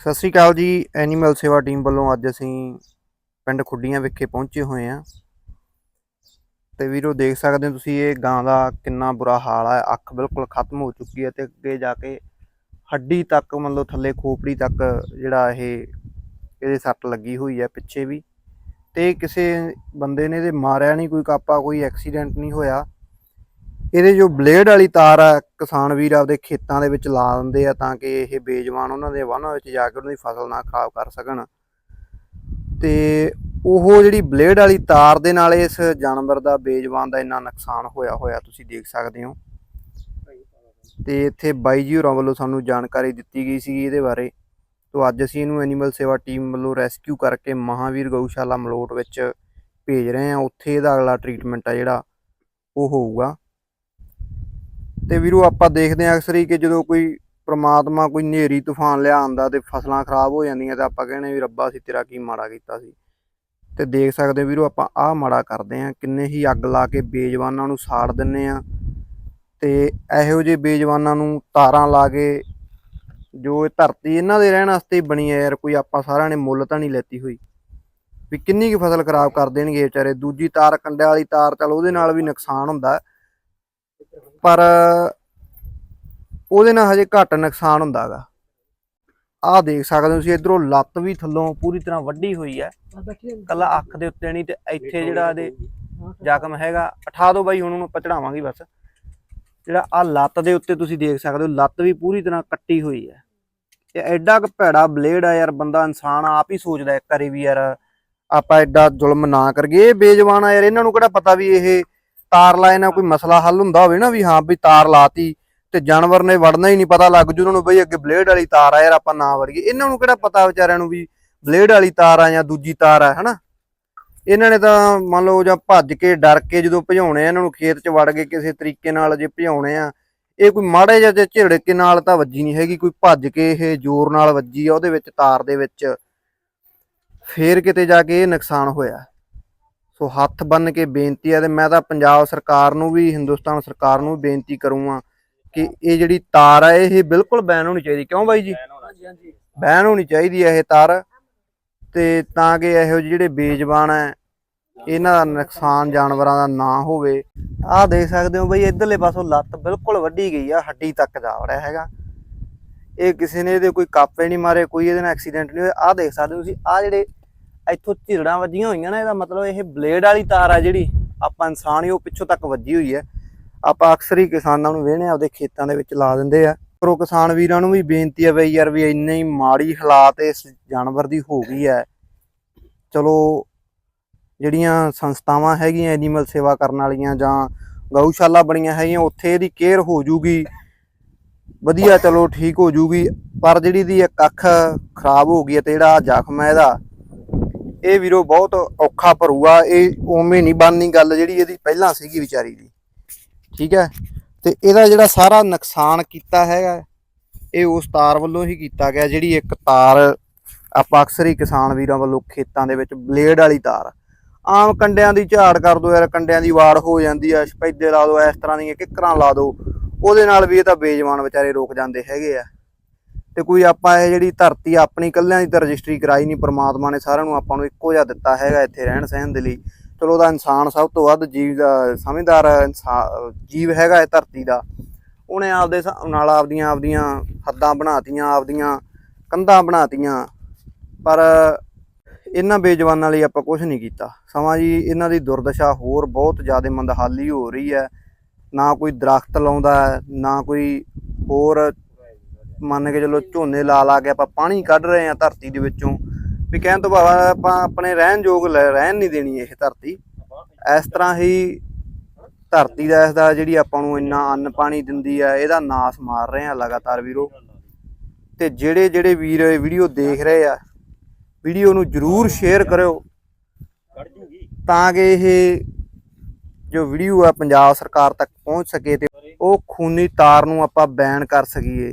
ਸਤਿ ਸ੍ਰੀ ਅਕਾਲ ਜੀ, ਐਨੀਮਲ ਸੇਵਾ ਟੀਮ ਵੱਲੋਂ ਅੱਜ ਅਸੀਂ ਪਿੰਡ ਖੁੱਡੀਆਂ ਵਿਖੇ ਪਹੁੰਚੇ ਹੋਏ ਹਾਂ। ਤੇ ਵੀਰੋ, ਦੇਖ ਸਕਦੇ ਹੋ ਤੁਸੀਂ ਇਹ ਗਾਂ ਦਾ ਕਿੰਨਾ ਬੁਰਾ ਹਾਲ ਹੈ ਅੱਖ ਬਿਲਕੁਲ ਖਤਮ ਹੋ ਚੁੱਕੀ ਹੈ ਤੇ ਅੱਗੇ ਜਾ ਕੇ ਹੱਡੀ ਤੱਕ, ਮਤਲਬ ਥੱਲੇ ਖੋਪੜੀ ਤੱਕ ਜਿਹੜਾ ਇਹ, ਇਹਦੇ ਸੱਟ ਲੱਗੀ ਹੋਈ ਹੈ ਪਿੱਛੇ ਵੀ। ਤੇ ਕਿਸੇ ਬੰਦੇ ਨੇ ਇਹਦੇ ਮਾਰਿਆ ਨਹੀਂ, ਕੋਈ ਕਾਪਾ, ਕੋਈ ਐਕਸੀਡੈਂਟ ਨਹੀਂ ਹੋਇਆ। ਇਹਦੇ ਜੋ ਬਲੇਡ ਵਾਲੀ ਤਾਰ ਆ, ਕਿਸਾਨ ਵੀਰ ਆਪਦੇ ਖੇਤਾਂ ਦੇ ਵਿੱਚ ਲਾ ਦਿੰਦੇ ਆ ਤਾਂ ਕਿ ਇਹ ਬੇਜਵਾਨ ਉਹਨਾਂ ਦੇ ਵਾਹਨਾਂ ਵਿੱਚ ਜਾ ਕੇ ਉਹਨਾਂ ਦੀ ਫਸਲ ਨਾ ਖਰਾਬ ਕਰ ਸਕਣ। ਤੇ ਉਹ ਜਿਹੜੀ ਬਲੇਡ ਵਾਲੀ ਤਾਰ ਦੇ ਨਾਲ ਇਸ ਜਾਨਵਰ ਦਾ ਬੇਜਵਾਨ ਦਾ ਇੰਨਾ ਨੁਕਸਾਨ ਹੋਇਆ ਹੋਇਆ ਤੁਸੀਂ ਦੇਖ ਸਕਦੇ ਹੋ। ਤੇ ਇੱਥੇ ਬਾਈ ਜੀ ਹੋਰਾਂ ਵੱਲੋਂ ਸਾਨੂੰ ਜਾਣਕਾਰੀ ਦਿੱਤੀ ਗਈ ਸੀ ਇਹਦੇ ਬਾਰੇ। ਤੋਂ ਅੱਜ ਅਸੀਂ ਇਹਨੂੰ ਐਨੀਮਲ ਸੇਵਾ ਟੀਮ ਵੱਲੋਂ ਰੈਸਕਿਊ ਕਰਕੇ ਮਹਾਵੀਰ ਗਊਸ਼ਾਲਾ ਮਲੋਟ ਵਿੱਚ ਭੇਜ ਰਹੇ ਹਾਂ। ਉੱਥੇ ਇਹਦਾ ਅਗਲਾ ਟ੍ਰੀਟਮੈਂਟ ਆ ਜਿਹੜਾ, ਉਹ ਹੋਊਗਾ। ਤੇ ਵੀਰੋ ਆਪਾਂ ਦੇਖਦੇ ਹਾਂ ਅਕਸਰ ਹੀ ਕਿ ਜਦੋਂ ਕੋਈ ਪ੍ਰਮਾਤਮਾ ਕੋਈ ਨੇਰੀ ਤੂਫਾਨ ਲਿਆ ਆਂਦਾ ਤੇ ਫਸਲਾਂ ਖਰਾਬ ਹੋ ਜਾਂਦੀਆਂ ਤੇ ਆਪਾਂ ਕਹਿੰਦੇ ਵੀ ਰੱਬਾ ਅਸੀਂ ਤੇਰਾ ਕੀ ਮਾੜਾ ਕੀਤਾ ਸੀ। ਤੇ ਦੇਖ ਸਕਦੇ ਵੀਰੋ ਆਪਾਂ ਆਹ ਮਾੜਾ ਕਰਦੇ ਹਾਂ, ਕਿੰਨੇ ਹੀ ਅੱਗ ਲਾ ਕੇ ਬੇਜਵਾਨਾਂ ਨੂੰ ਸਾੜ ਦਿੰਨੇ ਆ ਤੇ ਇਹੋ ਜਿਹੇ ਬੇਜਵਾਨਾਂ ਨੂੰ ਤਾਰਾਂ ਲਾ ਕੇ ਜੋ ਇਹ ਧਰਤੀ ਇਹਨਾਂ ਦੇ ਰਹਿਣ ਵਾਸਤੇ ਬਣੀ ਹੈ ਯਾਰ, ਕੋਈ ਆਪਾਂ ਸਾਰਿਆਂ ਨੇ ਮੁੱਲ ਤਾਂ ਨਹੀਂ ਲੈਤੀ ਹੋਈ। ਵੀ ਕਿੰਨੀ ਕੁ ਫਸਲ ਖਰਾਬ ਕਰ ਦੇਣਗੇ ਵਿਚਾਰੇ, ਦੂਜੀ ਤਾਰ ਕੰਡਿਆਂ ਵਾਲੀ ਤਾਰ ਚਲ ਉਹਦੇ ਨਾਲ ਵੀ ਨੁਕਸਾਨ ਹੁੰਦਾ। ਪਰ ਉਹਦੇ ਨਾਲ ਹਜੇ ਘੱਟ ਨੁਕਸਾਨ ਹੁੰਦਾਗਾ ਆਹ ਦੇਖ ਸਕਦੇ ਹੋ ਤੁਸੀਂ ਇਧਰੋਂ ਲੱਤ ਵੀ ਥੱਲੋਂ ਪੂਰੀ ਤਰ੍ਹਾਂ ਵੱਡੀ ਹੋਈ ਹੈ। ਕੱਲਾ ਅੱਖ ਦੇ ਉੱਤੇ ਨਹੀਂ ਤੇ ਇੱਥੇ ਜਿਹੜਾ ਇਹਦੇ ਜ਼ਖਮ ਹੈਗਾ ਉਠਾ ਦਿਓ ਬਾਈ ਹੁਣ ਉਹਨੂੰ ਆਪਾਂ ਚੜਾਵਾਂਗੇ ਬਸ। ਜਿਹੜਾ ਆ ਲੱਤ ਦੇ ਉੱਤੇ ਤੁਸੀਂ ਦੇਖ ਸਕਦੇ ਹੋ ਲੱਤ ਵੀ ਪੂਰੀ ਤਰ੍ਹਾਂ ਕੱਟੀ ਹੋਈ ਹੈ। ਇਹ ਐਡਾ ਕੁ ਭੈੜਾ ਬਲੇਡ ਆ ਯਾਰ ਬੰਦਾ ਇਨਸਾਨ ਆਪ ਹੀ ਸੋਚਦਾ ਕਰੇ ਵੀ ਯਾਰ ਆਪਾਂ ਐਡਾ ਜ਼ੁਲਮ ਨਾ ਕਰੀਏ। ਬੇਜਵਾਨ ਆ ਯਾਰ ਇਹਨਾਂ ਨੂੰ ਕਿਹੜਾ ਪਤਾ ਵੀ ਇਹ ਤਾਰ ਲਾਏ ਨਾਲ ਕੋਈ ਮਸਲਾ ਹੱਲ ਹੁੰਦਾ ਹੋਵੇ ਨਾ ਵੀ ਹਾਂ ਵੀ ਤਾਰ ਲਾਤੀ ਤੇ ਜਾਨਵਰ ਨੇ ਵੜਨਾ ਹੀ ਨਹੀਂ ਪਤਾ ਲੱਗ ਜੂ ਉਹਨਾਂ ਨੂੰ ਬਈ ਅੱਗੇ ਬਲੇਡ ਵਾਲੀ ਤਾਰ ਆ ਯਾਰ ਆਪਾਂ ਨਾ ਵੜੀਏ। ਇਹਨਾਂ ਨੂੰ ਕਿਹੜਾ ਪਤਾ ਵਿਚਾਰਿਆਂ ਨੂੰ ਵੀ ਬਲੇਡ ਵਾਲੀ ਤਾਰ ਆ ਜਾਂ ਦੂਜੀ ਤਾਰ ਆ, ਹਨਾ? ਇਹਨਾਂ ਨੇ ਤਾਂ ਮੰਨ ਲਓ ਜਾਂ ਭੱਜ ਕੇ, ਡਰ ਕੇ ਜਦੋਂ ਭਜਾਉਣੇ ਆ, ਇਹਨਾਂ ਨੂੰ ਖੇਤ 'ਚ ਵੜ ਕੇ ਕਿਸੇ ਤਰੀਕੇ ਨਾਲ ਜੇ ਭਜਾਉਣੇ ਆ, ਇਹ ਕੋਈ ਮਾੜੇ ਜਿਹਾ ਜੇ ਝਿੜਕੇ ਨਾਲ ਤਾਂ ਵੱਜੀ ਨਹੀਂ ਹੈਗੀ, ਕੋਈ ਭੱਜ ਕੇ ਇਹ ਜ਼ੋਰ ਨਾਲ ਵੱਜੀ ਆ ਉਹਦੇ ਵਿੱਚ ਤਾਰ ਦੇ ਵਿੱਚ, ਫੇਰ ਕਿਤੇ ਜਾ ਕੇ ਇਹ ਨੁਕਸਾਨ ਹੋਇਆ। ਸੋ ਹੱਥ ਬੰਨ ਕੇ ਬੇਨਤੀ ਹੈ ਤੇ ਮੈਂ ਤਾਂ ਪੰਜਾਬ ਸਰਕਾਰ ਨੂੰ ਵੀ ਹਿੰਦੁਸਤਾਨ ਸਰਕਾਰ ਨੂੰ ਵੀ ਬੇਨਤੀ ਕਰੂੰਗਾ ਕਿ ਇਹ ਜਿਹੜੀ ਤਾਰ ਹੈ ਇਹ ਬਿਲਕੁਲ ਬੈਨ ਹੋਣੀ ਚਾਹੀਦੀ। ਕਿਉਂ ਬਾਈ ਜੀ? ਬੈਨ ਹੋਣੀ ਚਾਹੀਦੀ ਹੈ ਇਹ ਤਾਰ ਤੇ ਤਾਂ ਕਿ ਇਹੋ ਜਿਹੇ ਜਿਹੜੇ ਬੇਜ਼ਬਾਨ ਹੈ ਇਹਨਾਂ ਦਾ ਨੁਕਸਾਨ ਜਾਨਵਰਾਂ ਦਾ ਨਾ ਹੋਵੇ। ਆਹ ਦੇਖ ਸਕਦੇ ਹੋ ਬਈ ਇਧਰਲੇ ਪਾਸੋਂ ਲੱਤ ਬਿਲਕੁਲ ਵੱਢੀ ਗਈ ਆ ਹੱਡੀ ਤੱਕ ਜਾ ਵੜਿਆ ਹੈਗਾ। ਇਹ ਕਿਸੇ ਨੇ ਇਹਦੇ ਕੋਈ ਕਾਪੇ ਨਹੀਂ ਮਾਰੇ ਕੋਈ ਇਹਦੇ ਨਾਲ ਐਕਸੀਡੈਂਟ ਨਹੀਂ ਹੋਇਆ। ਆਹ ਦੇਖ ਸਕਦੇ ਹੋ ਤੁਸੀਂ ਆਹ ਜਿਹੜੇ ਇੱਥੋਂ ਝਿਰੜਾਂ ਵੱਜੀਆਂ ਹੋਈਆਂ ਨਾ, ਇਹਦਾ ਮਤਲਬ ਇਹ ਬਲੇਡ ਵਾਲੀ ਤਾਰ ਆ ਜਿਹੜੀ, ਆਪਾਂ ਇਨਸਾਨ ਹੀ ਉਹ ਪਿੱਛੋਂ ਤੱਕ ਵੱਜੀ ਹੋਈ ਹੈ। ਆਪਾਂ ਅਕਸਰ ਹੀ ਕਿਸਾਨਾਂ ਨੂੰ ਵੇਹਣੇ ਆਪਦੇ ਖੇਤਾਂ ਦੇ ਵਿੱਚ ਲਾ ਦਿੰਦੇ ਆ। ਪਰ ਉਹ ਕਿਸਾਨ ਵੀਰਾਂ ਨੂੰ ਵੀ ਬੇਨਤੀ ਹੈ ਬਈ ਯਾਰ ਵੀ ਇੰਨੀ ਮਾੜੀ ਹਾਲਾਤ ਇਸ ਜਾਨਵਰ ਦੀ ਹੋ ਗਈ ਹੈ। ਚਲੋ, ਜਿਹੜੀਆਂ ਸੰਸਥਾਵਾਂ ਹੈਗੀਆਂ ਐਨੀਮਲ ਸੇਵਾ ਕਰਨ ਵਾਲੀਆਂ ਜਾਂ ਗਊਸ਼ਾਲਾ ਬਣੀਆਂ ਹੈਗੀਆਂ, ਉੱਥੇ ਇਹਦੀ ਕੇਅਰ ਹੋ ਜੂਗੀ। ਵਧੀਆ, ਚਲੋ ਠੀਕ ਹੋ ਜੂਗੀ, ਪਰ ਜਿਹੜੀ ਦੀ ਇੱਕ ਅੱਖ ਖਰਾਬ ਹੋ ਗਈ ਹੈ ਤੇ ਜਿਹੜਾ ਜ਼ਖਮ ਹੈ ਇਹਦਾ ਇਹ ਵੀਰੋ ਬਹੁਤ ਔਖਾ ਭਰੂਗਾ ਇਹ ਉਵੇਂ ਨਹੀਂ ਬਣਨੀ ਗੱਲ ਜਿਹੜੀ ਇਹਦੀ ਪਹਿਲਾਂ ਸੀਗੀ ਵਿਚਾਰੀ ਦੀ। ਠੀਕ ਹੈ? ਤੇ ਇਹਦਾ ਜਿਹੜਾ ਸਾਰਾ ਨੁਕਸਾਨ ਕੀਤਾ ਹੈਗਾ, ਇਹ ਉਸ ਤਾਰ ਵੱਲੋਂ ਹੀ ਕੀਤਾ ਗਿਆ, ਜਿਹੜੀ ਇੱਕ ਤਾਰ ਆਪਾਂ ਅਕਸਰ ਹੀ ਕਿਸਾਨ ਵੀਰਾਂ ਵੱਲੋਂ ਖੇਤਾਂ ਦੇ ਵਿੱਚ ਬਲੇਡ ਵਾਲੀ ਤਾਰ। ਆਮ ਕੰਡਿਆਂ ਦੀ ਝਾੜ ਕਰ ਦੋ ਯਾਰ, ਕੰਡਿਆਂ ਦੀ ਵਾੜ ਹੋ ਜਾਂਦੀ ਆ, ਸਪੈਦੇ ਲਾ ਦੋ, ਇਸ ਤਰ੍ਹਾਂ ਦੀਆਂ ਕਿੱਕਰਾਂ ਲਾ ਦੋ, ਉਹਦੇ ਨਾਲ ਵੀ ਇਹ ਤਾਂ ਬੇਜਵਾਨ ਵਿਚਾਰੇ ਰੁਕ ਜਾਂਦੇ ਹੈਗੇ ਆ। ਤੇ ਕੋਈ ਆਪਾਂ ਇਹ ਜਿਹੜੀ ਧਰਤੀ ਆਪਣੀ ਕੱਲਿਆਂ ਦੀ ਤਾਂ ਰਜਿਸਟਰੀ ਕਰਾਈ ਨਹੀਂ, ਪ੍ਰਮਾਤਮਾ ਨੇ ਸਾਰਿਆਂ ਨੂੰ ਆਪਾਂ ਨੂੰ ਇੱਕੋ ਜਿਹਾ ਦਿੱਤਾ ਹੈਗਾ ਇੱਥੇ ਰਹਿਣ ਸਹਿਣ ਦੇ ਲਈ। ਚਲੋ, ਉਹਦਾ ਇਨਸਾਨ ਸਭ ਤੋਂ ਵੱਧ ਜੀਵ ਦਾ, ਸਮਝਦਾਰ ਇਨਸਾ- ਜੀਵ ਹੈਗਾ ਇਹ ਧਰਤੀ ਦਾ। ਉਹਨੇ ਆਪਦੇ ਹਿਸਾਬ ਨਾਲ ਆਪਦੀਆਂ ਆਪਦੀਆਂ ਹੱਦਾਂ ਬਣਾਤੀਆਂ, ਆਪਦੀਆਂ ਕੰਧਾਂ ਬਣਾਤੀਆਂ। ਪਰ ਇਹਨਾਂ ਬੇਜਵਾਨਾਂ ਲਈ ਆਪਾਂ ਕੁਝ ਨਹੀਂ ਕੀਤਾ। ਸਮਾਂ ਜੀ, ਇਹਨਾਂ ਦੀ ਦੁਰਦਸ਼ਾ ਹੋਰ ਬਹੁਤ ਜ਼ਿਆਦਾ ਮੰਦਹਾਲੀ ਹੋ ਰਹੀ ਹੈ। ਨਾ ਕੋਈ ਦਰਖਤ ਲਾਉਂਦਾ, ਨਾ ਕੋਈ ਹੋਰ ਮੰਨ ਕੇ ਚਲੋ ਝੋਨੇ ਲਾ ਲਾ ਕੇ ਆਪਾਂ ਪਾਣੀ ਕੱਢ ਰਹੇ ਹਾਂ ਧਰਤੀ ਦੇ ਵਿੱਚੋਂ, ਵੀ ਕਹਿਣ ਤੋਂ ਭਾਵ ਆਪਾਂ ਆਪਣੇ ਰਹਿਣ ਯੋਗ ਲੈ- ਰਹਿਣ ਨਹੀਂ ਦੇਣੀ ਇਹ ਧਰਤੀ। ਇਸ ਤਰ੍ਹਾਂ ਹੀ ਧਰਤੀ ਦਾ ਇਸ ਦਾ ਜਿਹੜੀ ਆਪਾਂ ਨੂੰ ਇੰਨਾ ਅੰਨ ਪਾਣੀ ਦਿੰਦੀ ਹੈ ਇਹਦਾ ਨਾਸ ਮਾਰ ਰਹੇ ਆ ਲਗਾਤਾਰ ਵੀਰੋ। ਤੇ ਜਿਹੜੇ ਜਿਹੜੇ ਵੀਰ ਇਹ ਵੀਡੀਓ ਦੇਖ ਰਹੇ ਆ, ਵੀਡੀਓ ਨੂੰ ਜਰੂਰ ਸ਼ੇਅਰ ਕਰਿਓ। ਤਾਂ ਕਿ ਇਹ ਜੋ ਵੀਡੀਓ ਆ ਪੰਜਾਬ ਸਰਕਾਰ ਤੱਕ ਪਹੁੰਚ ਸਕੇ ਤੇ ਉਹ ਖੂਨੀ ਤਾਰ ਨੂੰ ਆਪਾਂ ਬੈਨ ਕਰ ਸਕੀਏ।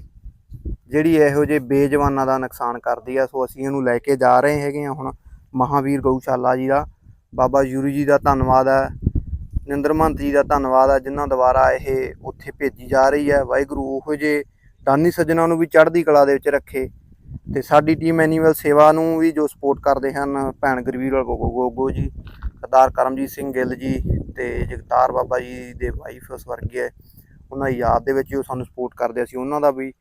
ਜਿਹੜੀ ਇਹੋ ਜਿਹੇ ਬੇਜਵਾਨਾਂ ਦਾ ਨੁਕਸਾਨ ਕਰਦੀ ਆ, ਸੋ ਅਸੀਂ ਇਹਨੂੰ ਲੈ ਕੇ ਜਾ ਰਹੇ ਹੈਗੇ ਆ ਹੁਣ ਮਹਾਵੀਰ ਗਊਸ਼ਾਲਾ ਜੀ ਦਾ। ਬਾਬਾ ਯੂਰੀ ਜੀ ਦਾ ਧੰਨਵਾਦ ਹੈ ਨਿੰਦਰ ਮਹੰਤ ਜੀ ਦਾ ਧੰਨਵਾਦ ਹੈ ਜਿਨ੍ਹਾਂ ਦੁਆਰਾ ਇਹ ਉੱਥੇ ਭੇਜੀ ਜਾ ਰਹੀ ਹੈ ਵਾਹਿਗੁਰੂ ਉਹੋ ਜੇ ਦਾਨੀ ਸੱਜਣਾ ਨੂੰ ਵੀ ਚੜ੍ਹਦੀ ਕਲਾ ਦੇ ਵਿੱਚ ਰੱਖੇ। ਤੇ ਸਾਡੀ ਟੀਮ ਐਨੀਮਲ ਸੇਵਾ ਨੂੰ ਵੀ ਜੋ ਸਪੋਰਟ ਕਰਦੇ ਹਨ, ਭੈਣ ਗੁਰਵੀਰ ਗੋਗੋ ਜੀ, ਸਰਦਾਰ ਕਰਮਜੀਤ ਸਿੰਘ ਗਿੱਲ ਜੀ ਤੇ ਜਗਤਾਰ ਬਾਬਾ ਜੀ ਦੇ ਵਾਈਫ ਸਵਰਗੀ ਹੈ ਉਹਨਾਂ ਦੀ ਯਾਦ ਦੇ ਵਿੱਚ ਉਹ ਸਾਨੂੰ ਸਪੋਰਟ ਕਰਦੇ ਅਸੀਂ ਉਹਨਾਂ ਦਾ ਵੀ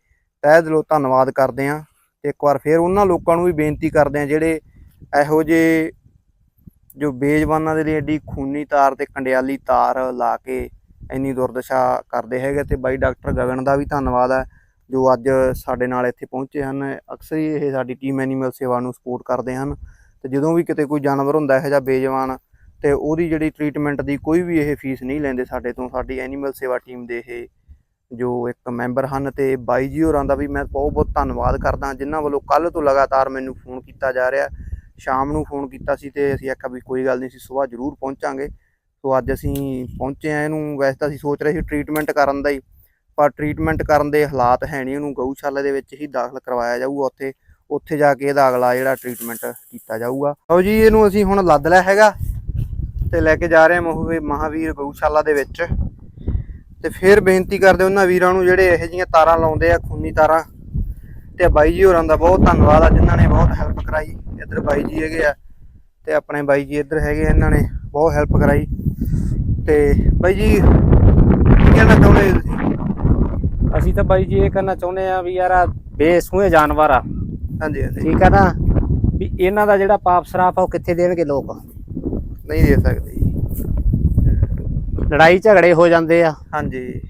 ਤਹਿ ਦਿਲੋਂ ਧੰਨਵਾਦ ਕਰਦੇ ਹਾਂ ਤੇ ਇੱਕ ਵਾਰ ਫਿਰ ਉਹਨਾਂ ਲੋਕਾਂ ਨੂੰ ਵੀ ਬੇਨਤੀ ਕਰਦੇ ਹਾਂ ਜਿਹੜੇ ਇਹੋ ਜਿਹੇ ਜੋ ਬੇਜ਼ਬਾਨਾਂ ਦੇ ਲਈ ਐਡੀ ਖੂਨੀ ਤਾਰ ਤੇ ਕੰਡਿਆਲੀ ਤਾਰ ਲਾ ਕੇ ਇੰਨੀ ਦੁਰਦਸ਼ਾ ਕਰਦੇ ਹੈਗੇ ਤੇ ਬਾਈ ਡਾਕਟਰ ਗਗਨ ਦਾ ਵੀ ਧੰਨਵਾਦ ਹੈ, ਜੋ ਅੱਜ ਸਾਡੇ ਨਾਲ ਇੱਥੇ ਪਹੁੰਚੇ ਹਨ। ਅਕਸਰ ਹੀ ਇਹ ਸਾਡੀ ਟੀਮ ਐਨੀਮਲ ਸੇਵਾ ਨੂੰ ਸਪੋਰਟ ਕਰਦੇ ਹਨ ਤੇ ਜਦੋਂ ਵੀ ਕਿਤੇ ਕੋਈ ਜਾਨਵਰ ਹੁੰਦਾ ਇਹੋ ਜਿਹਾ ਬੇਜਵਾਨ ਤੇ ਉਹਦੀ ਜਿਹੜੀ ਟ੍ਰੀਟਮੈਂਟ ਦੀ ਕੋਈ ਵੀ ਇਹ ਫੀਸ ਨਹੀਂ ਲੈਂਦੇ ਸਾਡੇ ਤੋਂ, ਸਾਡੀ ਐਨੀਮਲ ਸੇਵਾ ਟੀਮ ਦੇ ਇਹ ਜੋ ਇੱਕ ਮੈਂਬਰ ਹਨ ਤੇ ਬਾਈ ਜੀ ਹੋਰਾਂ ਦਾ ਵੀ ਮੈਂ ਬਹੁਤ ਬਹੁਤ ਧੰਨਵਾਦ ਕਰਦਾ, ਜਿਨ੍ਹਾਂ ਵੱਲੋਂ ਕੱਲ ਤੋਂ ਲਗਾਤਾਰ ਮੈਨੂੰ ਫੋਨ ਕੀਤਾ ਜਾ ਰਿਹਾ। ਸ਼ਾਮ ਨੂੰ ਫੋਨ ਕੀਤਾ ਸੀ ਤੇ ਅਸੀਂ ਆਖਿਆ ਵੀ ਕੋਈ ਗੱਲ ਨਹੀਂ ਸੀ ਸਵੇਰ ਜ਼ਰੂਰ ਪਹੁੰਚਾਂਗੇ। ਸੋ ਅੱਜ ਅਸੀਂ ਪਹੁੰਚੇ ਆ ਇਹਨੂੰ, ਵੈਸੇ ਤਾਂ ਅਸੀਂ ਸੋਚ ਰਹੇ ਸੀ ਟ੍ਰੀਟਮੈਂਟ ਕਰਨ ਦਾ ਹੀ, ਪਰ ਟ੍ਰੀਟਮੈਂਟ ਕਰਨ ਦੇ ਹਾਲਾਤ ਹੈ ਨਹੀਂ ਉਹਨੂੰ ਗਊਸ਼ਾਲਾ ਦੇ ਵਿੱਚ ਹੀ ਦਾਖਲ ਕਰਵਾਇਆ ਜਾਊਗਾ ਉੱਥੇ। ਉੱਥੇ ਜਾ ਕੇ ਇਹਦਾ ਅਗਲਾ ਜਿਹੜਾ ਟ੍ਰੀਟਮੈਂਟ ਕੀਤਾ ਜਾਊਗਾ। ਲਓ ਜੀ, ਇਹਨੂੰ ਅਸੀਂ ਹੁਣ ਲੱਦ ਲਿਆ ਹੈਗਾ ਤੇ ਲੈ ਕੇ ਜਾ ਰਹੇ ਹਾਂ ਮਹੂਵੇ, ਮਹਾਵੀਰ ਗਊਸ਼ਾਲਾ ਦੇ ਵਿੱਚ। ਤੇ ਫਿਰ ਬੇਨਤੀ ਕਰਦੇ ਉਹਨਾਂ ਵੀਰਾਂ ਨੂੰ ਜਿਹੜੇ ਇਹੋ ਜਿਹੀਆਂ ਤਾਰਾਂ ਲਾਉਂਦੇ ਆ ਖੂਨੀ ਤਾਰਾਂ। ਤੇ ਬਾਈ ਜੀ ਹੋਰਾਂ ਦਾ ਬਹੁਤ ਧੰਨਵਾਦ ਆ ਜਿਨ੍ਹਾਂ ਨੇ ਬਹੁਤ ਹੈਲਪ ਕਰਾਈ। ਇੱਧਰ ਬਾਈ ਜੀ ਹੈਗੇ ਆ ਤੇ ਆਪਣੇ ਬਾਈ ਜੀ ਇੱਧਰ ਹੈਗੇ ਆ, ਇਹਨਾਂ ਨੇ ਬਹੁਤ ਹੈਲਪ ਕਰਾਈ। ਤੇ ਬਾਈ ਜੀ ਕੀ ਕਹਿਣਾ ਚਾਹੁੰਦੇ ਤੁਸੀਂ? ਅਸੀਂ ਤਾਂ ਬਾਈ ਜੀ ਇਹ ਕਹਿਣਾ ਚਾਹੁੰਦੇ ਆ ਵੀ ਯਾਰ ਆ ਬੇਸੂਹੇ ਜਾਨਵਰ ਆ। ਹਾਂਜੀ ਹਾਂਜੀ। ਠੀਕ ਆ ਨਾ? ਵੀ ਇਹਨਾਂ ਦਾ ਜਿਹੜਾ ਪਾਪ ਸਰਾਪ ਆ ਉਹ ਕਿੱਥੇ ਦੇਣਗੇ ਲੋਕ? ਨਹੀਂ ਦੇ ਸਕਦੇ। ਲੜਾਈ ਝਗੜੇ ਹੋ ਜਾਂਦੇ ਆ। ਹਾਂਜੀ।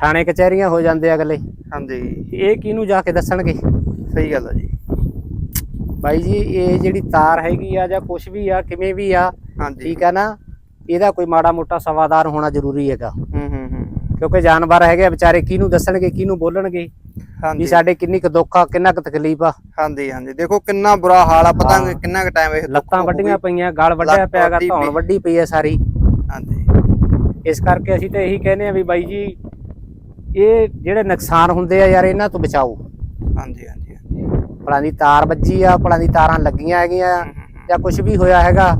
ਥਾਣੇ ਕਚਹਿਰੀਆਂ ਹੋ ਜਾਂਦੇ ਆ ਅਗਲੇ। ਹਾਂਜੀ। ਇਹ ਕਿਹਨੂੰ ਜਾ ਕੇ ਦੱਸਣਗੇ? ਸਹੀ ਗੱਲ ਆ ਜੀ। ਬਾਈ ਜੀ ਇਹ ਜਿਹੜੀ ਤਾਰ ਹੈਗੀ ਆ ਜਾਂ ਕੁਝ ਵੀ ਆ ਕਿਵੇਂ ਵੀ ਆ ਹਾਂਜੀ। ਠੀਕ ਆ ਨਾ ਇਹਦਾ ਕੋਈ ਮਾੜਾ ਮੋਟਾ ਸਵਾਦਾਰ ਹੋਣਾ ਜ਼ਰੂਰੀ ਹੈਗਾ। ਹੂੰ ਹੂੰ ਹੂੰ। ਕਿਉਂਕਿ ਜਾਨਵਰ ਹੈਗੇ ਆ, ਵਿਚਾਰੇ ਕਿਹਨੂੰ ਦੱਸਣਗੇ ਕਿਹਨੂੰ ਬੋਲਣਗੇ? ਵੀ ਹਾਂਜੀ। ਸਾਡੇ ਕਿੰਨੀ ਕੁ ਦੁੱਖ ਆ ਕਿੰਨਾ ਕੁ ਤਕਲੀਫ ਆ। ਹਾਂਜੀ ਹਾਂਜੀ। ਦੇਖੋ ਕਿੰਨਾ ਬੁਰਾ ਹਾਲ ਆ ਪਤਾ ਹਾਂ। ਕਿੰਨਾ ਕੁ ਟਾਈਮ ਇਹ ਦੁੱਖ ਲੱਤਾਂ। ਵੱਡੀਆਂ ਪਈਆਂ ਗਲ ਵੱਢਿਆ ਲੱਤ ਪਿਆਗਾ ਵੱਢੀ ਧੌਣ ਪਈ। ਵੱਡੀ ਪਈ ਆ ਸਾਰੀ। ਹਾਂਜੀ। ਇਸ ਕਰਕੇ ਅਸੀਂ ਤਾਂ ਇਹੀ ਕਹਿੰਦੇ ਆ ਵੀ ਬਾਈ ਜੀ ਇਹ ਜਿਹੜੇ ਨੁਕਸਾਨ ਹੁੰਦੇ ਆ ਯਾਰ ਇਹਨਾਂ ਤੋਂ ਬਚਾਓ। ਹਾਂਜੀ ਹਾਂਜੀ ਭਲਾਂ ਦੀ ਤਾਰ ਵੱਜੀ ਆ ਭਲਾਂ ਦੀ ਤਾਰਾਂ ਲੱਗੀਆਂ ਹੈਗੀਆਂ। ਜਾਂ ਕੁਝ ਵੀ ਹੋਇਆ ਹੈਗਾ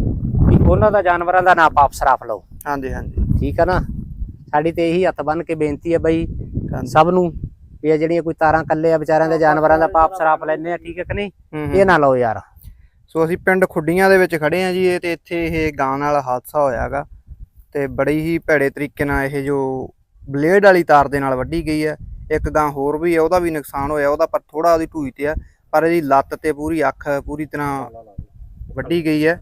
ਵੀ ਉਹਨਾਂ ਦਾ ਜਾਨਵਰਾਂ ਦਾ ਨਾ ਪਾਪ ਸਰਾਫ ਲਓ। ਹਾਂਜੀ ਹਾਂਜੀ। ਠੀਕ ਆ ਨਾ? ਸਾਡੀ ਤੇ ਇਹੀ ਹੱਥ ਬੰਨ ਕੇ ਬੇਨਤੀ ਹੈ ਬਾਈ। ਸਭ ਨੂੰ ਵੀ ਇਹ ਜਿਹੜੀਆਂ ਕੋਈ ਤਾਰਾਂ ਕੱਲੇ ਆ ਵਿਚਾਰਿਆਂ ਦੇ ਜਾਨਵਰਾਂ ਦਾ ਪਾਪ ਸਰਾਫ ਲੈਣੇ ਆ ਠੀਕ ਹੈ ਕਿ ਨਹੀਂ। ਇਹ ਨਾ ਲਓ ਯਾਰ। ਸੋ ਅਸੀਂ ਪਿੰਡ ਖੁੱਡੀਆਂ ਦੇ ਵਿੱਚ ਖੜੇ ਆ ਜੀ ਇਹ ਤੇ ਇੱਥੇ ਇਹ ਗਾਂ ਨਾਲ ਹਾਦਸਾ ਹੋਇਆਗਾ ਤੇ ਬੜੀ ਹੀ ਭੈੜੇ ਤਰੀਕੇ ਨਾਲ ਇਹ ਜੋ ਬਲੇਡ ਵਾਲੀ ਤਾਰ ਦੇ ਨਾਲ ਵੱਢੀ ਗਈ ਹੈ, ਇੱਕ ਗਾਂ ਹੋਰ ਵੀ ਹੈ, ਉਹਦਾ ਵੀ ਨੁਕਸਾਨ ਹੋਇਆ, ਉਹਦਾ ਪਰ ਥੋੜਾ ਉਹਦੀ ਢੂਈ ਤੇ ਆ, ਪਰ ਇਹਦੀ ਲੱਤ ਤੇ ਪੂਰੀ ਅੱਖ ਪੂਰੀ ਤਰ੍ਹਾਂ ਵੱਢੀ ਗਈ ਹੈ।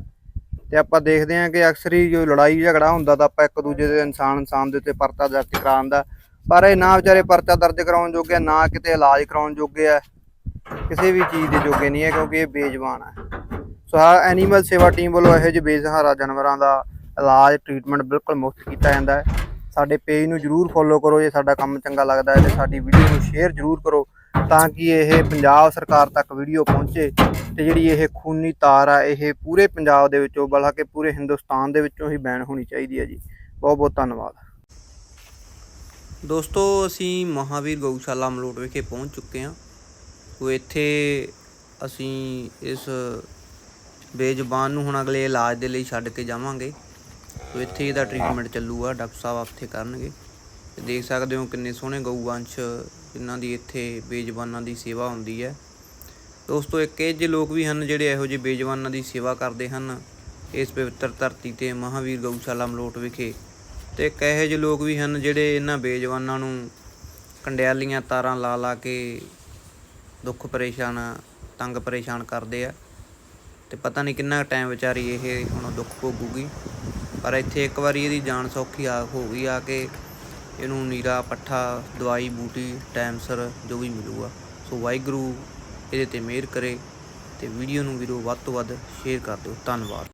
ਤੇ ਆਪਾਂ ਦੇਖਦੇ ਹਾਂ ਕਿ ਅਕਸਰ ਹੀ ਜੋ ਲੜਾਈ ਝਗੜਾ ਹੁੰਦਾ ਤਾਂ ਆਪਾਂ ਇੱਕ ਦੂਜੇ ਦੇ ਇਨਸਾਨ ਇਨਸਾਨ ਦੇ ਉੱਤੇ ਪਰਚਾ ਦਰਜ ਕਰਾਉਣ ਦਾ, ਪਰ ਇਹ ਨਾ ਵਿਚਾਰੇ ਪਰਚਾ ਦਰਜ ਕਰਾਉਣ ਜੋਗੇ, ਨਾ ਕਿਤੇ ਇਲਾਜ ਕਰਾਉਣ ਜੋਗੇ ਆ ਕਿਸੇ ਵੀ ਚੀਜ਼ ਦੇ ਜੋਗੇ ਨਹੀਂ ਹੈ, ਕਿਉਂਕਿ ਇਹ ਬੇਜ਼ਬਾਨ ਹੈ। ਸੋ ਆ ਐਨੀਮਲ ਸੇਵਾ ਟੀਮ ਵੱਲੋਂ ਇਹੋ ਜਿਹੇ ਬੇਸਹਾਰਾ ਜਾਨਵਰਾਂ ਦਾ ਇਲਾਜ ਟ੍ਰੀਟਮੈਂਟ ਬਿਲਕੁਲ ਮੁਫਤ ਕੀਤਾ ਜਾਂਦਾ ਹੈ। ਸਾਡੇ ਪੇਜ ਨੂੰ ਜਰੂਰ ਫੋਲੋ ਕਰੋ, ਜੇ ਸਾਡਾ ਕੰਮ ਚੰਗਾ ਲੱਗਦਾ ਹੈ ਤੇ ਸਾਡੀ ਵੀਡੀਓ ਨੂੰ ਸ਼ੇਅਰ ਜਰੂਰ ਕਰੋ, ਤਾਂ ਕਿ ਇਹ ਪੰਜਾਬ ਸਰਕਾਰ ਤੱਕ ਵੀਡੀਓ ਪਹੁੰਚੇ ਤੇ ਜਿਹੜੀ ਇਹ ਖੂਨੀ ਤਾਰ ਆ, ਇਹ ਪੂਰੇ ਪੰਜਾਬ ਦੇ ਵਿੱਚੋਂ, ਬਲਕਿ ਪੂਰੇ ਹਿੰਦੁਸਤਾਨ ਦੇ ਵਿੱਚੋਂ ਹੀ ਬੈਨ ਹੋਣੀ ਚਾਹੀਦੀ ਹੈ ਜੀ। ਬਹੁਤ ਬਹੁਤ ਧੰਨਵਾਦ। ਦੋਸਤੋ, ਅਸੀਂ ਮਹਾਵੀਰ ਗਊਸ਼ਾਲਾ ਮਲੋਟ ਵਿਖੇ ਪਹੁੰਚ ਚੁੱਕੇ ਹਾਂ। ਉਹ ਇੱਥੇ ਅਸੀਂ ਇਸ ਬੇਜ਼ਬਾਨ ਨੂੰ ਹੁਣ ਅਗਲੇ ਇਲਾਜ ਦੇ ਲਈ ਛੱਡ ਕੇ ਜਾਵਾਂਗੇ। ਸੋ ਇੱਥੇ ਇਹਦਾ ਟ੍ਰੀਟਮੈਂਟ ਚੱਲੂਗਾ, ਡਾਕਟਰ ਸਾਹਿਬ ਇੱਥੇ ਕਰਨਗੇ। ਤੇ ਦੇਖ ਸਕਦੇ ਹੋ ਕਿੰਨੇ ਸੋਹਣੇ ਗਊ ਵੰਸ਼ ਜਿਨ੍ਹਾਂ ਦੀ ਇੱਥੇ ਬੇਜ਼ਬਾਨਾਂ ਦੀ ਸੇਵਾ ਹੁੰਦੀ ਹੈ। ਦੋਸਤੋ, ਇੱਕ ਇਹ ਜਿਹੇ ਲੋਕ ਵੀ ਹਨ ਜਿਹੜੇ ਇਹੋ ਜਿਹੇ ਬੇਜ਼ਬਾਨਾਂ ਦੀ ਸੇਵਾ ਕਰਦੇ ਹਨ, ਇਸ ਪਵਿੱਤਰ ਧਰਤੀ ਤੇ ਮਹਾਵੀਰ ਗਊਸ਼ਾਲਾ ਮਲੋਟ ਵਿਖੇ। ਤੇ ਇੱਕ ਇਹੋ ਜਿਹੇ ਲੋਕ ਵੀ ਹਨ ਜਿਹੜੇ ਇਹਨਾਂ ਬੇਜ਼ਬਾਨਾਂ ਨੂੰ ਕੰਡਿਆਲੀਆਂ ਤਾਰਾਂ ਲਾ ਲਾ ਕੇ ਦੁੱਖ ਪਰੇਸ਼ਾਨ, ਤੰਗ ਪਰੇਸ਼ਾਨ ਕਰਦੇ ਆ। ਤੇ ਪਤਾ ਨਹੀਂ ਕਿੰਨਾ ਟਾਈਮ ਵਿਚਾਰੀ ਇਹ ਹੁਣ ਦੁੱਖ ਭੋਗੂਗੀ। ਪਰ ਇੱਥੇ ਇੱਕ ਵਾਰੀ ਇਹਦੀ ਜਾਨ ਸੌਖੀ ਆ, ਹੋ ਗਈ ਆ ਕੇ ਇਹਨੂੰ ਨੀਰਾ, ਪੱਠਾ, ਦਵਾਈ, ਬੂਟੀ, ਟਾਈਮ ਸਿਰ ਜੋ ਵੀ ਮਿਲੂਗਾ। ਸੋ ਵਾਹਿਗੁਰੂ ਇਹਦੇ ਤੇ ਮਿਹਰ ਕਰੇ ਤੇ ਵੀਡੀਓ ਨੂੰ ਵੀਰੋ ਵੱਧ ਤੋਂ ਵੱਧ ਸ਼ੇਅਰ ਕਰ ਦਿਓ। ਧੰਨਵਾਦ।